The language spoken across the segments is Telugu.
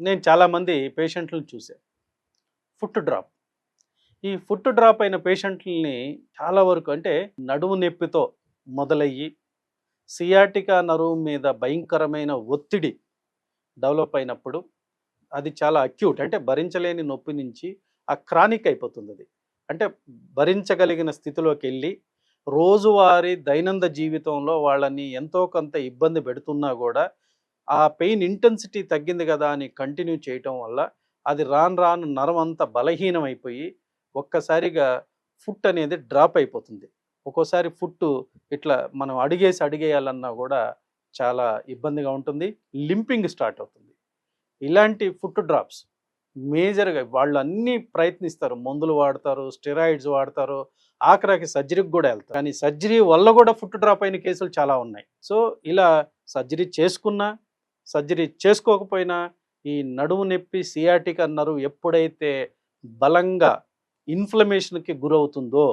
నేను చాలామంది పేషెంట్లను చూశాను. Foot drop. ఈ ఫుట్ డ్రాప్ అయిన పేషెంట్లని చాలా వరకు అంటే నడుము నొప్పితో మొదలయ్యి సియాటికా నరువు మీద భయంకరమైన ఒత్తిడి డెవలప్ అయినప్పుడు అది చాలా అక్యూట్ అంటే భరించలేని నొప్పి నుంచి ఆ క్రానిక్ అయిపోతుంది అది. అంటే భరించగలిగిన స్థితిలోకి వెళ్ళి రోజువారీ దైనంద జీవితంలో వాళ్ళని ఎంతో కొంత ఇబ్బంది పెడుతున్నా కూడా ఆ పెయిన్ ఇంటెన్సిటీ తగ్గింది కదా అని కంటిన్యూ చేయటం వల్ల అది రాను రాను నరం అంతా బలహీనం అయిపోయి ఒక్కసారిగా ఫుట్ అనేది డ్రాప్ అయిపోతుంది. ఒక్కోసారి ఫుట్ ఇట్లా మనం అడిగేసి అడిగేయాలన్నా కూడా చాలా ఇబ్బందిగా ఉంటుంది. లింపింగ్ స్టార్ట్ అవుతుంది. ఇలాంటి ఫుట్ డ్రాప్స్ మేజర్గా వాళ్ళు అన్నీ ప్రయత్నిస్తారు. మందులు వాడతారు స్టెరాయిడ్స్ వాడతారు ఆఖరాకి సర్జరీకి కూడా వెళ్తారు. కానీ సర్జరీ వల్ల కూడా ఫుట్ డ్రాప్ అయిన కేసులు చాలా ఉన్నాయి. సో ఇలా సర్జరీ చేసుకున్నా సర్జరీ చేసుకోకపోయినా ఈ నడుము నొప్పి సియాటిక్ అన్నారు ఎప్పుడైతే బలంగా ఇన్ఫ్లమేషన్కి గురవుతుందో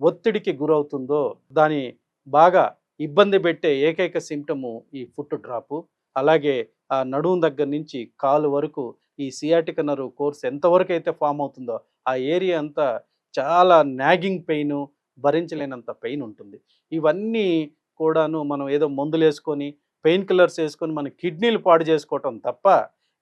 ఒత్తిడికి గురవుతుందో దాని బాగా ఇబ్బంది పెట్టే ఏకైక సిమ్టము ఈ ఫుట్ డ్రాపు. అలాగే ఆ నడుము దగ్గర నుంచి కాలు వరకు ఈ సియాటిక్ నరు కోర్స్ ఎంతవరకు అయితే ఫామ్ అవుతుందో ఆ ఏరియా అంతా చాలా నాగింగ్ పెయిన్ భరించలేనంత పెయిన్ ఉంటుంది. ఇవన్నీ కూడాను మనం ఏదో మందులు వేసుకొని పెయిన్ కిల్లర్స్ వేసుకొని మన కిడ్నీలు పాడు చేసుకోవటం తప్ప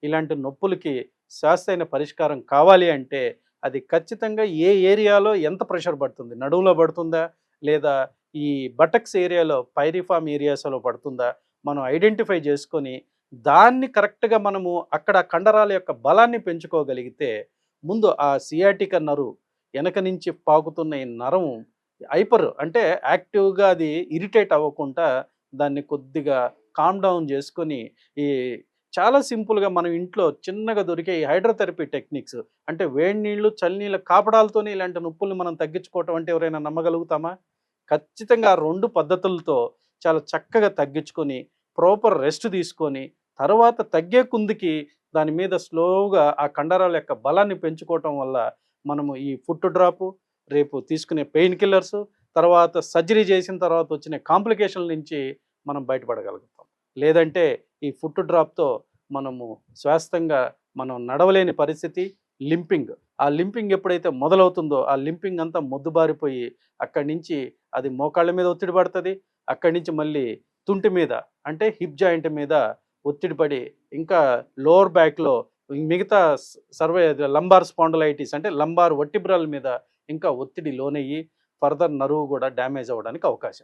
ఇలాంటి నొప్పులకి శాస్త్రైన పరిష్కారం కావాలి అంటే అది ఖచ్చితంగా ఏ ఏరియాలో ఎంత ప్రెషర్ పడుతుంది? నడువులో పడుతుందా? లేదా ఈ బటక్స్ ఏరియాలో పైరిఫామ్ ఏరియాస్లో పడుతుందా? మనం ఐడెంటిఫై చేసుకొని దాన్ని కరెక్ట్గా మనము అక్కడ కండరాల యొక్క బలాన్ని పెంచుకోగలిగితే ముందు ఆ సియాటిక నరు వెనక నుంచి పాకుతున్న ఈ నరం హైపర్ అంటే యాక్టివ్గా అది ఇరిటేట్ అవ్వకుండా దాన్ని కొద్దిగా కామ్ డౌన్ చేసుకొని ఈ చాలా సింపుల్గా మనం ఇంట్లో చిన్నగా దొరికే ఈ హైడ్రోథెరపీ టెక్నిక్స్ అంటే వేడి నీళ్ళు చల్లనీళ్ళ కాపడాలతోనే ఇలాంటి నొప్పుల్ని మనం తగ్గించుకోవటం అంటే ఎవరైనా నమ్మగలుగుతామా? ఖచ్చితంగా ఆ రెండు పద్ధతులతో చాలా చక్కగా తగ్గించుకొని ప్రాపర్ రెస్ట్ తీసుకొని తర్వాత తగ్గే కుందికి దాని మీద స్లోగా ఆ కండరాల యొక్క బలాన్ని పెంచుకోవటం వల్ల మనము ఈ ఫుట్ డ్రాపు రేపు తీసుకునే పెయిన్ కిల్లర్స్ తర్వాత సర్జరీ చేసిన తర్వాత వచ్చిన కాంప్లికేషన్ల నుంచి మనం బయటపడగలుగుతాం. లేదంటే ఈ ఫుట్ డ్రాప్తో మనము శాస్త్రంగా మనం నడవలేని పరిస్థితి లింపింగ్. ఆ లింపింగ్ ఎప్పుడైతే మొదలవుతుందో ఆ లింపింగ్ అంతా మొద్దుబారిపోయి అక్కడి నుంచి అది మోకాళ్ళ మీద ఒత్తిడి పడుతుంది అక్కడి నుంచి మళ్ళీ తుంటి మీద అంటే హిప్ జాయింట్ మీద ఒత్తిడి పడి ఇంకా లోవర్ బ్యాక్లో మిగతా సర్వే లంబార్ స్పాండలైటిస్ అంటే లంబార్ వట్టిబ్రాల మీద ఇంకా ఒత్తిడి లోనయ్యి ఫర్దర్ నరువు కూడా డ్యామేజ్ అవ్వడానికి అవకాశం.